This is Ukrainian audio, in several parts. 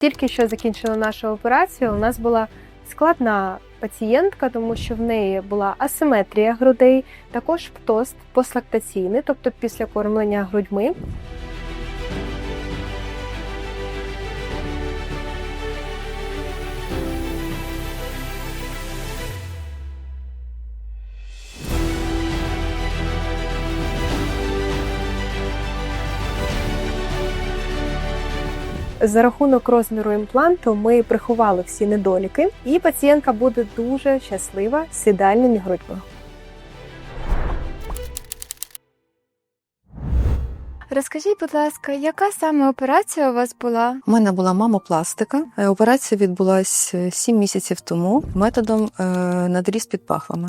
Тільки що закінчила нашу операцію. У нас була складна пацієнтка, тому що в неї була асиметрія грудей, також птост послактаційний, тобто після кормлення грудьми. За рахунок розміру імпланту ми приховали всі недоліки, і пацієнтка буде дуже щаслива з ідеальними грудьми. Розкажіть, будь ласка, яка саме операція у вас була? У мене була мамопластика. Е, Операція відбулася 7 місяців тому методом е, надріз під пахвами.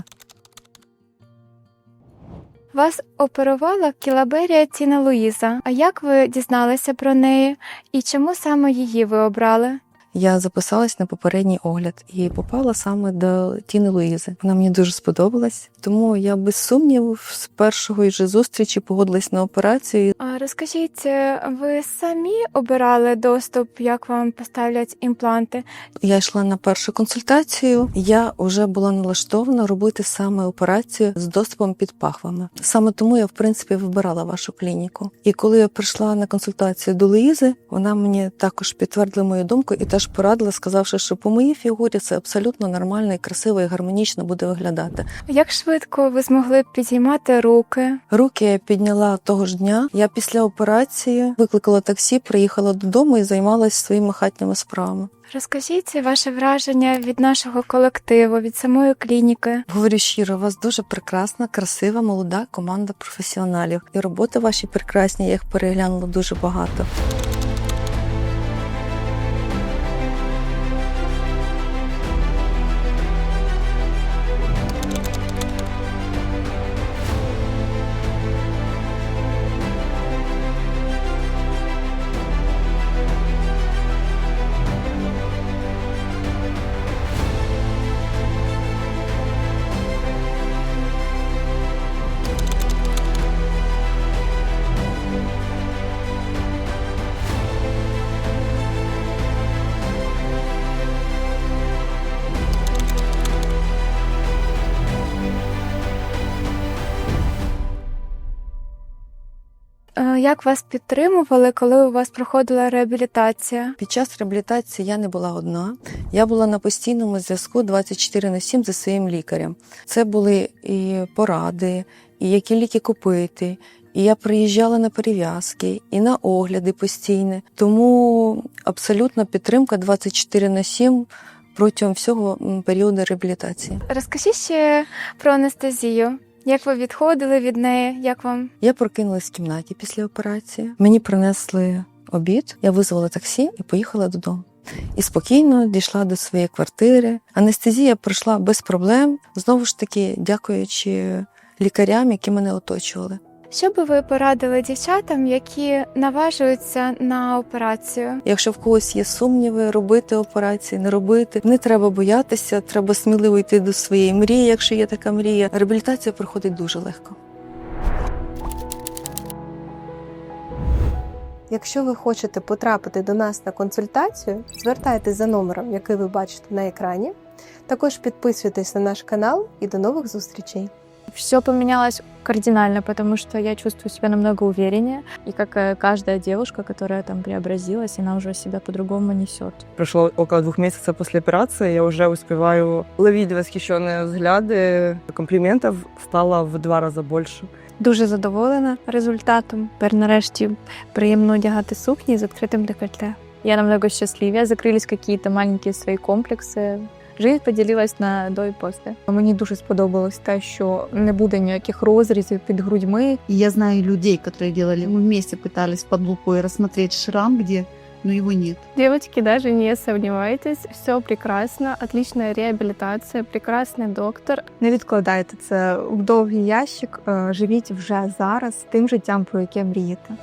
Вас оперувала кілаберія Тіна Луїза. А як ви дізналися про неї і чому саме її ви обрали? Я записалась на попередній огляд і попала саме до Тіни Луїзи. Вона мені дуже сподобалась, тому я без сумніву з першої ж зустрічі погодилась на операцію. А розкажіть, е, ви самі обирали доступ, як вам поставлять імпланти? Я йшла на першу консультацію. Я вже була налаштована робити саме операцію з доступом під пахвами. Саме тому я, в принципі, вибирала вашу клініку. І коли я прийшла на консультацію до Луїзи, вона мені також підтвердила мою думку і теж порадила, сказавши, що по моїй фігурі це абсолютно нормально і красиво і гармонічно буде виглядати. Як швидко ви змогли підіймати руки? Руки я підняла того ж дня. Я після операції викликала таксі, приїхала додому і займалася своїми хатніми справами. Розкажіть ваше враження від нашого колективу, від самої клініки. Говорю щиро, у вас дуже прекрасна, красива, молода команда професіоналів. І роботи ваші прекрасні, я їх переглянула дуже багато. Як вас підтримували, коли у вас проходила реабілітація? Під час реабілітації я не була одна. Я була на постійному зв'язку 24 на 7 зі своїм лікарем. Це були і поради, і які ліки купити. І я приїжджала на перев'язки, і на огляди постійні. Тому абсолютна підтримка 24 на 7 протягом всього періоду реабілітації. Розкажіть ще про анестезію. Як ви відходили від неї? Як вам? Я прокинулась в кімнаті після операції. Мені принесли обід, я визвала таксі і поїхала додому. І спокійно дійшла до своєї квартири. Анестезія пройшла без проблем, знову ж таки, дякуючи лікарям, які мене оточували. Що би ви порадили дівчатам, які наважуються на операцію? Якщо в когось є сумніви, робити операції, не робити, не треба боятися, треба сміливо йти до своєї мрії, якщо є така мрія. Реабілітація проходить дуже легко. Якщо ви хочете потрапити до нас на консультацію, звертайтеся за номером, який ви бачите на екрані. Також підписуйтесь на наш канал і до нових зустрічей. Все поменялось кардинально, потому что я чувствую себя намного увереннее. И как э, каждая девушка, которая там преобразилась, она уже себя по-другому несет. Прошло около двух месяцев после операции, я уже успеваю ловить восхищенные взгляды. Комплиментов стало в два раза больше. Дуже задоволена результатом. Тепер нарешті приємно одягати сукні з відкритим декольте. Я намного счастливее, закрылись какие-то маленькие свои комплекси. Жизнь поділилась на до і після. Мені дуже сподобалось те, що не буде ніяких розрізів під грудьми. И я знаю людей, которые делали, мы вместе пытались под лупой рассмотреть шрам, где, но его нет. Девочки, даже не сомневайтесь, все прекрасно, отличная реабилитация, прекрасный доктор. Не відкладайте це в довгий ящик, е, живіть вже зараз тим життям, про яке мрієте.